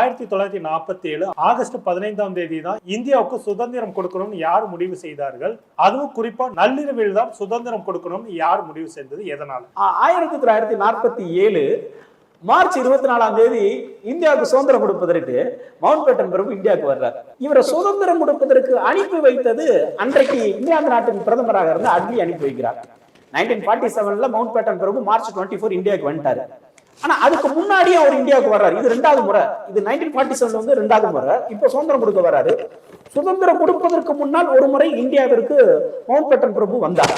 ஆயிரத்தி தொள்ளாயிரத்தி நாற்பத்தி ஏழு ஆகஸ்ட் பதினைந்தாம் தேதி தான் இந்தியாவுக்கு சுதந்திரம் கொடுக்கணும்னு யார் முடிவு செய்தார்கள்? அதுவும் குறிப்பா நள்ளிரவில் தான் சுதந்திரம் கொடுக்கணும்னு யார் முடிவு செய்தது எதனால்? ஆயிரத்தி தொள்ளாயிரத்தி நாற்பத்தி ஏழு மார்ச் இருபத்தி நாலாம் தேதி இந்தியாவுக்கு சுதந்திரம் கொடுப்பதற்கு மவுண்ட் பேட்டன் பிரபு இந்தியாவுக்கு வர்றார். இவரை சுதந்திரம் கொடுப்பதற்கு அனுப்பி வைத்தது அன்றைக்கு இங்கிலாந்து நாட்டின் பிரதமராக இருந்த அட்லி அனுப்பி வைக்கிறார். நைன்டீன் ஃபார்ட்டி செவன்ல மவுண்ட் பேட்டன் பிரபு மார்ச் டுவெண்ட்டி ஃபோர் இந்தியாவுக்கு வந்துட்டாரு. ஆனா அதுக்கு முன்னாடியே அவர் இந்தியாவுக்கு வர்றாரு. இது ரெண்டாவது முறை. இது நைன்டீன் ஃபார்ட்டி செவன்ல வந்து ரெண்டாவது முறை. இப்போ சுதந்திரம் கொடுக்க வர்றாரு. சுதந்திரம் கொடுப்பதற்கு முன்னால் ஒரு முறை இந்தியாவிற்கு மவுண்ட் பேட்டன் பிரபு வந்தார்.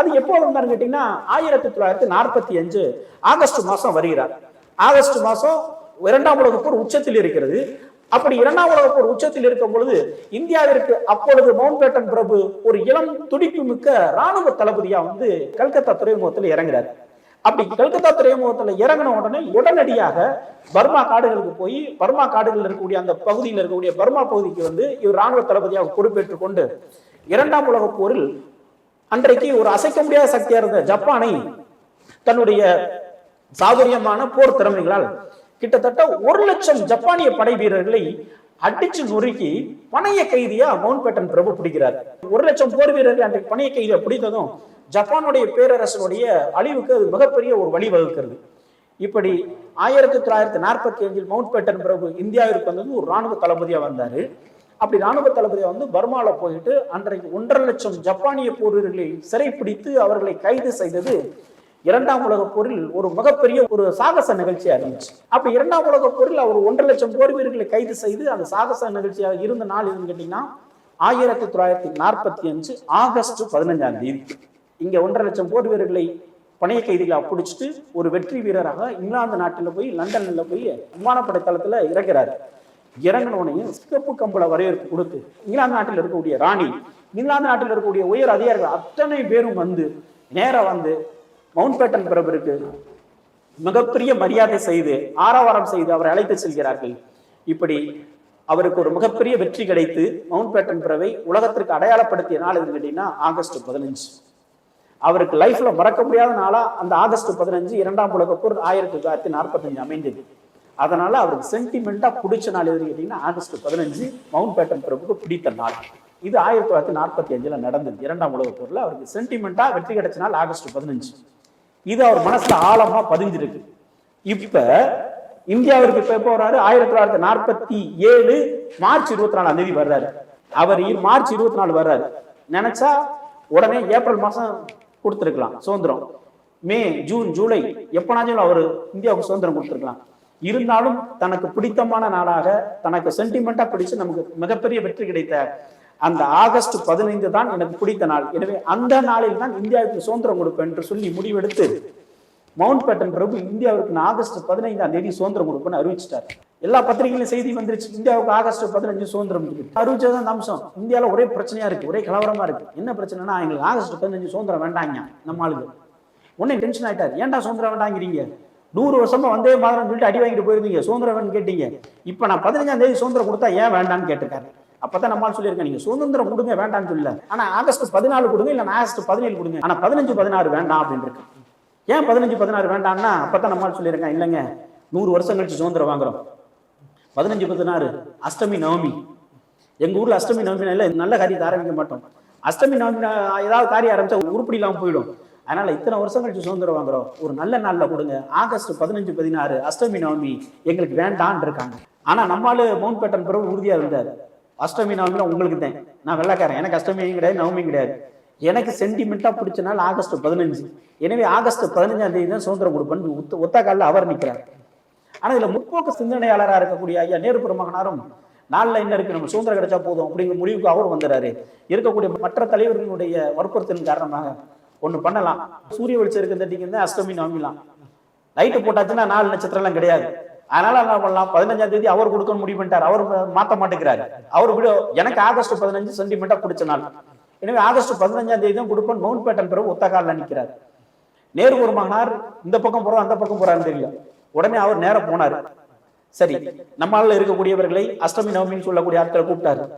அது எப்போ வந்தாருன்னு கேட்டீங்கன்னா ஆயிரத்தி தொள்ளாயிரத்தி நாற்பத்தி அஞ்சு ஆகஸ்ட் மாசம் வருகிறார். ஆகஸ்ட் மாசம் இரண்டாம் உலக போர் உச்சத்தில் இருக்கிறது. அப்படி இரண்டாம் உலக போர் உச்சத்தில் இருக்கும் பொழுது இந்தியாவிற்கு அப்பொழுது மவுண்ட் பேட்டன் பிரபு ஒரு இளம் துடிப்பு மிக்க ராணுவ தளபதியா வந்து கல்கத்தா துறைமுகத்தில் இறங்குறாரு. அப்படி கல்கத்தா துறைமுகத்துல இறங்கின உடனே உடனடியாக பர்மா காடுகளுக்கு போய் பர்மா காடுகளில் இருக்கக்கூடிய அந்த பகுதியில் இருக்கக்கூடிய பர்மா பகுதிக்கு வந்து இவர் ராணுவ தளபதியாக பொறுப்பேற்றுக் கொண்டு இரண்டாம் உலகப் போரில் அன்றைக்கு ஒரு அசைக்க முடியாத சக்தியா இருந்த ஜப்பானை தன்னுடைய சாதுரியமான போர் திறமைகளால் கிட்டத்தட்ட ஒரு லட்சம் ஜப்பானிய படை வீரர்களை அடிச்சு நொறுக்கி பணைய கைதியா மவுண்ட் பேட்டன் பிரபு பிடிக்கிறார். ஒரு லட்சம் போர் வீரர்கள் அன்றைக்கு பணைய கைதியை பிடித்ததும் ஜப்பானுடைய பேரரசனுடைய அழிவுக்கு அது மிகப்பெரிய ஒரு வழி வகுக்கிறது. இப்படி ஆயிரத்தி தொள்ளாயிரத்தி நாற்பத்தி அஞ்சில் மவுண்ட் பேட்டன் பிரபு இந்தியாவிற்கு வந்தது ஒரு ராணுவ தளபதியாக வந்தார். அப்படி ராணுவ தளபதியாக வந்து பர்மால போயிட்டு அன்றைக்கு ஒன்றரை லட்சம் ஜப்பானிய போரர்களை சிறைப்பிடித்து அவர்களை கைது செய்தது இரண்டாம் உலகப் போரில் ஒரு மிகப்பெரிய ஒரு சாகச நிகழ்ச்சியாக இருந்துச்சு. அப்ப இரண்டாம் உலகப் போரில் அவர் ஒன்றரை லட்சம் போர் வீரர்களை கைது செய்து அந்த சாகச நிகழ்ச்சியாக இருந்த நாள் எதுன்னு கேட்டீங்கன்னா ஆயிரத்தி தொள்ளாயிரத்தி நாற்பத்தி அஞ்சு ஆகஸ்ட் பதினஞ்சாம் தேதி. இங்க ஒன்றரை லட்சம் போர் வீரர்களை பணைய கைதிகளை பிடிச்சிட்டு ஒரு வெற்றி வீரராக இங்கிலாந்து நாட்டில் போய் லண்டன்ல போய் விமானப்படை தளத்துல இறக்கிறார். இறங்கினவனையும் சிகப்பு கம்பள வரவேற்பு கொடுத்து இங்கிலாந்து நாட்டில் இருக்கக்கூடிய ராணி இங்கிலாந்து நாட்டில் இருக்கக்கூடிய உயர் அதிகாரிகள் அத்தனை பேரும் வந்து நேராக வந்து மவுண்ட் பேட்டன் பிரபருக்கு மிகப்பெரிய மரியாதை செய்து ஆரவாரம் செய்து அவரை அழைத்து செல்கிறார்கள். இப்படி அவருக்கு ஒரு மிகப்பெரிய வெற்றி கிடைத்து மவுண்ட் பேட்டன் பிறவை உலகத்திற்கு அடையாளப்படுத்திய நாள் எதுன்னு கேட்டீங்கன்னா ஆகஸ்ட் பதினஞ்சு. அவருக்கு லைஃப்ல மறக்க முடியாத நாளா அந்த ஆகஸ்ட் பதினஞ்சு இரண்டாம் உலக போர் ஆயிரத்தி தொள்ளாயிரத்தி நாற்பத்தஞ்சு அமைந்தது. அதனால அவருக்கு சென்டிமெண்டா பிடிச்ச நாள் எது கேட்டீங்கன்னா ஆகஸ்ட் பதினஞ்சு மவுண்ட் பேட்டன் பிரபுக்கு பிடித்த நாள். இது ஆயிரத்தி தொள்ளாயிரத்தி நாற்பத்தி அஞ்சுல நடந்தது. இரண்டாம் உலக போர்ல அவருக்கு சென்டிமெண்டா வெற்றி கிடைச்ச நாள் ஆகஸ்ட் பதினஞ்சு. இது அவர் மனசுல ஆழமா பதிஞ்சிருக்கு. இப்ப இந்தியாவிற்கு இப்ப எப்போ வர்றாரு? ஆயிரத்தி தொள்ளாயிரத்தி நாற்பத்தி ஏழு மார்ச் இருபத்தி நாலாம் தேதி வர்றாரு. அவர் மார்ச் இருபத்தி நாலு வர்றாரு. நினைச்சா உடனே ஏப்ரல் மாசம் கொடுத்துருக்கலாம் சுதந்திரம். மே ஜூன் ஜூலை எப்பனாச்சும் அவர் இந்தியாவுக்கு சுதந்திரம் கொடுத்துருக்கலாம். இருந்தாலும் தனக்கு பிடித்தமான நாளாக தனக்கு சென்டிமெண்டா பிடிச்சு நமக்கு மிகப்பெரிய வெற்றி கிடைத்த அந்த ஆகஸ்ட் பதினைந்து தான் எனக்கு பிடித்த நாள். எனவே அந்த நாளில் தான் இந்தியாவுக்கு சுதந்திரம் கொடுப்பேன் என்று சொல்லி முடிவெடுத்து மவுண்ட் பேட்டன் பிரபு இந்தியாவிற்கு ஆகஸ்ட் பதினைந்தாம் தேதி சுதந்திரம் கொடுப்பேன்னு அறிவிச்சிட்டார். எல்லா பத்திரிகையிலும் செய்தி வந்துருச்சு. இந்தியாவுக்கு ஆகஸ்ட் பதினஞ்சு சுதந்திரம் இருக்கு. அறிவிச்சது அம்சம். இந்தியாவில் ஒரே பிரச்சனையா இருக்கு. ஒரே கலவரமா இருக்கு. என்ன பிரச்சனைனா எங்களுக்கு ஆகஸ்ட் பதினஞ்சு சுதந்திரம் வேண்டாங்க. நம்ம ஆளுக்கு உடனே டென்ஷன் ஆயிட்டார். ஏன்டா சுதந்திரம் வேண்டாங்கிறீங்க? நூறு வருஷமா வந்தே மாதிரம் சொல்லிட்டு அடி வாங்கிட்டு போயிருந்தீங்க. சுதந்திரம் வேணும்னு கேட்டீங்க. இப்போ நான் பதினஞ்சாம் தேதி சுதந்திரம் கொடுத்தா ஏன் வேண்டாம்னு கேட்டிருக்காரு. அப்பதான் நம்மால் சொல்லியிருக்கேன் நீங்க சுதந்திரம் கொடுங்க வேண்டாம்னு சொல்லல. ஆனா ஆகஸ்ட் பதினாலு கொடுங்க இல்ல ஆகஸ்ட் பதினேழு கொடுங்க. ஆனா பதினஞ்சு பதினாறு வேண்டாம் அப்படின்னு இருக்கு. ஏன் பதினஞ்சு பதினாறு வேண்டாம்னா அப்பதான் நம்மால் சொல்லியிருக்கேன் இல்லைங்க நூறு வருஷம் கழிச்சு சுதந்திரம் வாங்குறோம். பதினஞ்சு பதினாறு அஷ்டமி நவமி. எங்கள் ஊரில் அஷ்டமி நவமி இல்லை நல்ல காரியத்தை ஆரம்பிக்க மாட்டோம். அஷ்டமி நவமி ஏதாவது காரியம் ஆரம்பிச்சா உருப்படி இல்லாமல் போயிடும். அதனால் இத்தனை வருஷம் கழிச்சு சுதந்திரம் வாங்குறோம். ஒரு நல்ல நாளில் கொடுங்க. ஆகஸ்ட் பதினஞ்சு பதினாறு அஷ்டமி நவமி எங்களுக்கு வேண்டான்னு இருக்காங்க. ஆனால் நம்மால மவுண்ட் பேட்டன் பிறகு உறுதியாக இருந்தார். அஷ்டமி நவமிலாம் உங்களுக்கு தான். நான் வெள்ளக்காரன். எனக்கு அஷ்டமியும் கிடையாது நவமியும் கிடையாது. எனக்கு சென்டிமெண்ட்டாக பிடிச்ச நாள் ஆகஸ்ட் பதினஞ்சு. எனவே ஆகஸ்ட் பதினஞ்சாம் தேதி தான் சுதந்திரம் கொடுப்பேன்னு ஒத்த- ஒத்த காலில் அவர் நிற்கிறார் ஆனா இதுல முற்போக்கு சிந்தனையாளராக இருக்கக்கூடிய ஐயா நேரு பெருமகனாரும் நாளில் என்ன இருக்கு நம்ம சுதந்திரம் கிடைச்சா போதும் அப்படிங்கிற முடிவுக்கு அவர் வந்துறாரு. இருக்கக்கூடிய மற்ற தலைவர்களுடைய வற்புறுத்தலின் காரணமாக ஒன்று பண்ணலாம். சூரிய வெளிச்சம் இருக்கிறது அஷ்டமி நவமிலாம். லைட்டு போட்டாச்சுன்னா நாலு நட்சத்திரம் எல்லாம் கிடையாது. அதனால என்ன பண்ணலாம்? பதினஞ்சாம் தேதி அவர் கொடுக்க முடிவு பண்ணிட்டார். அவர் மாத்த மாட்டேங்கிறாரு. அவர் விட எனக்கு ஆகஸ்ட் பதினஞ்சு சென்டிமெண்டா பிடிச்ச நாள். எனவே ஆகஸ்ட் பதினஞ்சாம் தேதி தான் கொடுப்பேன். மவுண்ட் பேட்டன் பிறகு ஒத்த காலில் நிற்கிறார் நேரு ஒரு மகனார் இந்த பக்கம் போறோம் அந்த பக்கம் போறாருன்னு தெரியல. உடனே அவர் நேரம் போனாரு. சரி நம்மளால இருக்கக்கூடியவர்களை அஷ்டமி நவமின்னு சொல்லக்கூடிய ஆட்களை கூப்பிட்டாரு.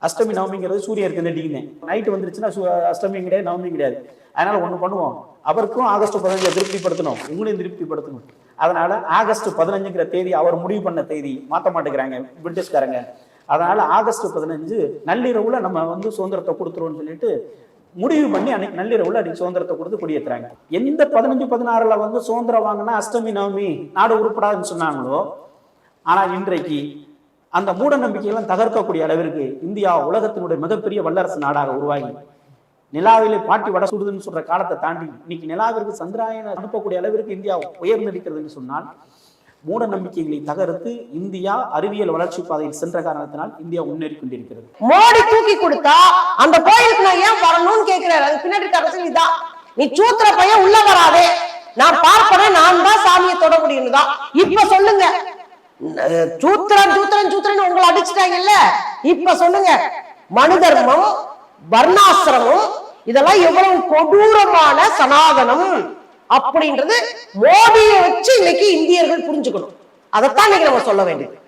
அஷ்டமி நவமிங்கிறது சூரியன் இருக்கு நடிங்க நைட்டு வந்துருச்சுன்னா சு- அஷ்டமி கிடையாது நவமி கிடையாது. அதனால ஒன்று பண்ணுவோம். அவருக்கும் ஆகஸ்ட் பதினஞ்சை திருப்திப்படுத்தணும். உங்களையும் திருப்திப்படுத்தணும். அதனால ஆகஸ்ட் பதினஞ்சுங்கிற தேதி அவர் முடிவு பண்ண தேதி மாற்ற மாட்டேங்கிறாங்க பிரிட்டிஷ்காரங்க. அதனால ஆகஸ்ட் பதினஞ்சு நள்ளிரவுல நம்ம வந்து சுதந்திரத்தை கொடுத்துருவோம்னு சொல்லிட்டு முடிவு பண்ணி அன்னைக்கு நள்ளிரவுல அன்னைக்கு சுதந்திரத்தை கொடுத்து குடியேற்றுறாங்க எந்த பதினஞ்சு பதினாறுல வந்து சுதந்திரம் வாங்கினா அஷ்டமி நவமி நாடு உருப்படாதுன்னு சொன்னாங்களோ ஆனா இன்றைக்கு அந்த மூட நம்பிக்கையெல்லாம் தகர்க்கக்கூடிய அளவிற்கு இந்தியா உலகத்தினுடைய மிகப்பெரிய வல்லரசு நாடாக உருவாகி நிலாவிலே பாட்டி வட சுடுதுன்னு சொல்ற காலத்தை தாண்டி இன்னைக்கு நிலாவிற்கு சந்திராயனை அனுப்பக்கூடிய அளவிற்கு இந்தியா உயர்ந்திருக்கிறதுன்னு சொன்னால் மூட நம்பிக்கைகளை தகர்த்து இந்தியா அறிவியல் வளர்ச்சி பாதையில் சென்ற காரணத்தினால் இந்தியா முன்னேறி கொண்டிருக்கிறது. மோடி தூக்கி கொடுத்தா அந்த கோயிலுக்கு நான் ஏன் வரணும்னு கேட்கிறாரு. அது பின்னாடி இருக்க அரசியல் இதான். நீ சூத்திர பையன் உள்ள வராதே. நான் பார்ப்பேன் நான் தான் சாமியை தொட முடியும் தான். இப்ப சொல்லுங்க. சூத்திரன் சூத்திரன் சூத்திரன் உங்களை அடிச்சுட்டாங்கல்ல? இப்ப சொல்லுங்க. மனு தர்மம் வர்ணாசிரமம் இதெல்லாம் எவ்வளவு கொடூரமான சனாதனம். அப்படின்றது மோடியை வச்சு இன்னைக்கு இந்தியர்கள் புரிஞ்சுக்கணும். அதைத்தான் இன்னைக்கு நம்ம சொல்ல வேண்டியது.